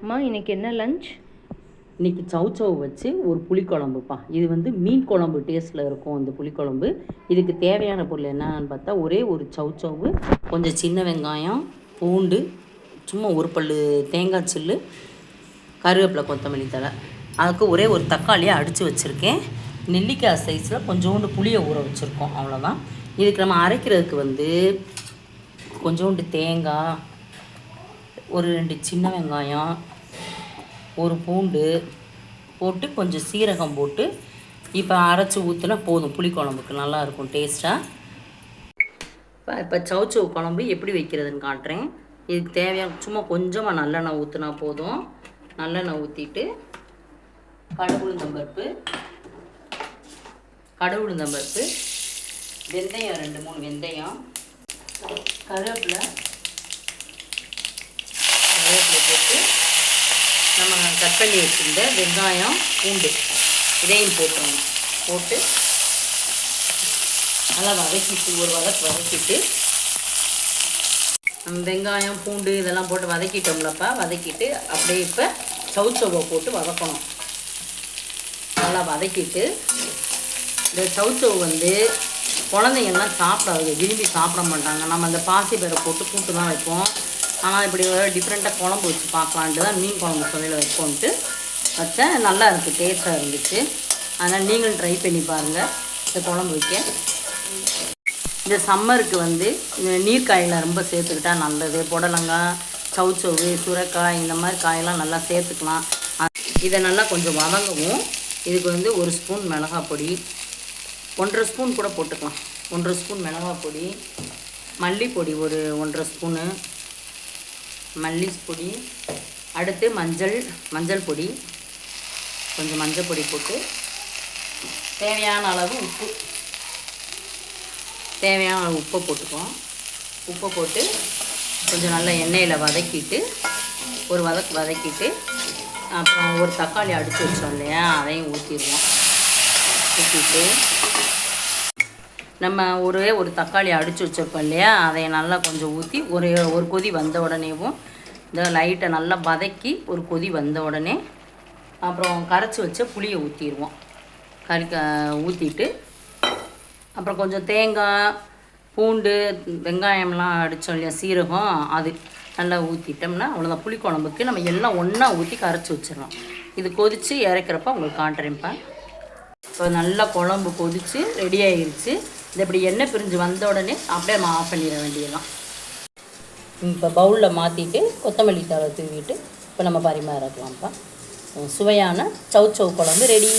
அம்மா இன்னைக்கு என்ன லஞ்ச் இன்னைக்கு சவுச்சவு வச்சு ஒரு புளிக்குழம்புப்பா. இது வந்து மீன் குழம்பு டேஸ்ட்டில் இருக்கும் இந்த புளிக்குழம்பு. இதுக்கு தேவையான பொருள் என்னன்னு பார்த்தா ஒரே ஒரு சவுச்சவு கொஞ்சம் சின்ன வெங்காயம் பூண்டு சும்மா ஒரு பல்லு தேங்காய் சில்லு கருவேப்பிலை கொத்தமல்லி தழை. அதுக்கு ஒரே ஒரு தக்காளியை அடித்து வச்சுருக்கேன். நெல்லிக்காய் சைஸில் கொஞ்சோண்டு புளியை ஊற வச்சுருக்கோம் அவ்வளோதான் இதுக்கு நம்ம அரைக்கிறதுக்கு வந்து கொஞ்சோண்டு தேங்காய் ஒரு ரெண்டு சின்ன வெங்காயம் ஒரு பூண்டு போட்டு கொஞ்சம் சீரகம் போட்டு இப்போ அரைச்சி ஊற்றினா போதும். புளிக்குழம்புக்கு நல்லா இருக்கும் டேஸ்ட்டாக இப்போ இப்போ சவுச்சவு குழம்பு எப்படி வைக்கிறதுன்னு காட்டுறேன். இதுக்கு தேவையான சும்மா கொஞ்சமாக நல்லெண்ணெய் ஊற்றினா போதும். நல்லெண்ணெய் ஊற்றிட்டு கடவுளுந்தம்பருப்பு கடவுளுந்தம்பருப்பு வெந்தயம் ரெண்டு மூணு வெந்தயம் கருவேப்பிலை போட்டு நம்ம கட் பண்ணி வச்சுருந்த வெங்காயம் பூண்டு இதையும் போட்டுருவோம் போட்டு நல்லா வதக்கிட்டு ஒரு வதக்கு வதக்கிட்டு நம்ம வெங்காயம் பூண்டு இதெல்லாம் போட்டு வதக்கிட்டோம்லப்பா. வதக்கிட்டு அப்படியே இப்போ சவுச்சவை போட்டு வதக்கணும். நல்லா வதக்கிட்டு இந்த சவுச்சவு வந்து குழந்தைங்கள்லாம் சாப்பிடாது விரும்பி சாப்பிட மாட்டாங்க. நம்ம அந்த பாசி பேரை போட்டு கூட்டு தான் வைப்போம். ஆனால் இப்படி டிஃப்ரெண்ட்டாக குழம்பு வச்சு பார்க்கலான்ட்டு தான் மீன் குழம்பு சொல்லையில் வைப்போன்ட்டு வச்சேன். நல்லா இருக்குது டேஸ்ட்டாக இருந்துச்சு. அதனால் நீங்களும் ட்ரை பண்ணி பாருங்கள் இந்த குழம்பு வைக்க. இந்த சம்மருக்கு வந்து நீர் நீர்க்காயில் ரொம்ப சேர்த்துக்கிட்டா நல்லது. புடலங்காய் சவுச்சவு சுரக்காய் இந்த மாதிரி காயெல்லாம் நல்லா சேர்த்துக்கலாம். இதை நல்லா கொஞ்சம் வதங்கவும். இதுக்கு வந்து ஒரு ஸ்பூன் மிளகாய் பொடி. ஒன்றரை ஸ்பூன் கூட போட்டுக்கலாம். ஒன்றரை ஸ்பூன் மிளகாய் பொடி. மல்லிப்பொடி ஒரு ஒன்றரை ஸ்பூனு. மல்லி பொடி அடுத்து மஞ்சள் மஞ்சள் பொடி கொஞ்சம் மஞ்சள் பொடி போட்டு தேவையான அளவு உப்பு. தேவையான அளவு உப்பை போட்டுக்குவோம். உப்பை போட்டு கொஞ்சம் நல்லா எண்ணெயில் வதக்கிட்டு ஒரு வதக்கு வதக்கிட்டு அப்புறம் ஒரு தக்காளி அடித்து வச்சோம் இல்லையா அதையும் ஊற்றிடுவோம் ஊற்றிட்டு நம்ம ஒரே ஒரு தக்காளி அடித்து வச்சுருப்போம் இல்லையா? அதை நல்லா கொஞ்சம் ஊற்றி ஒரு ஒரு கொதி வந்த உடனேவும் இந்த லைட்டை நல்லா வதக்கி ஒரு கொதி வந்த உடனே அப்புறம் கரைச்சி வச்ச புளியை ஊற்றிடுவோம் கறிக்க ஊற்றிட்டு அப்புறம் கொஞ்சம் தேங்காய் பூண்டு வெங்காயம்லாம் அடித்தோம் இல்லையா? சீரகம் அது நல்லா ஊற்றிட்டோம்னா அவ்வளோதான் புளிக்குழம்புக்கு நம்ம எல்லாம் ஒன்றா ஊற்றி கரைச்சி வச்சிடலாம். இது கொதித்து இறக்குறப்ப உங்களுக்கு காட்டுறேன்ப்பா. இப்போ நல்லா குழம்பு கொதித்து ரெடி ஆகிருச்சு இது இப்படி எண்ணெய் பிரிஞ்சு வந்த உடனே அப்படியே நம்ம ஆஃப் பண்ணிட வேண்டியதுதான். இப்போ பவுலில் மாற்றிட்டு கொத்தமல்லி தழை தூவிட்டு இப்போ நம்ம பரிமாறக்கலாம்ப்பா. சுவையான சவுச்சவு குழம்பு ரெடி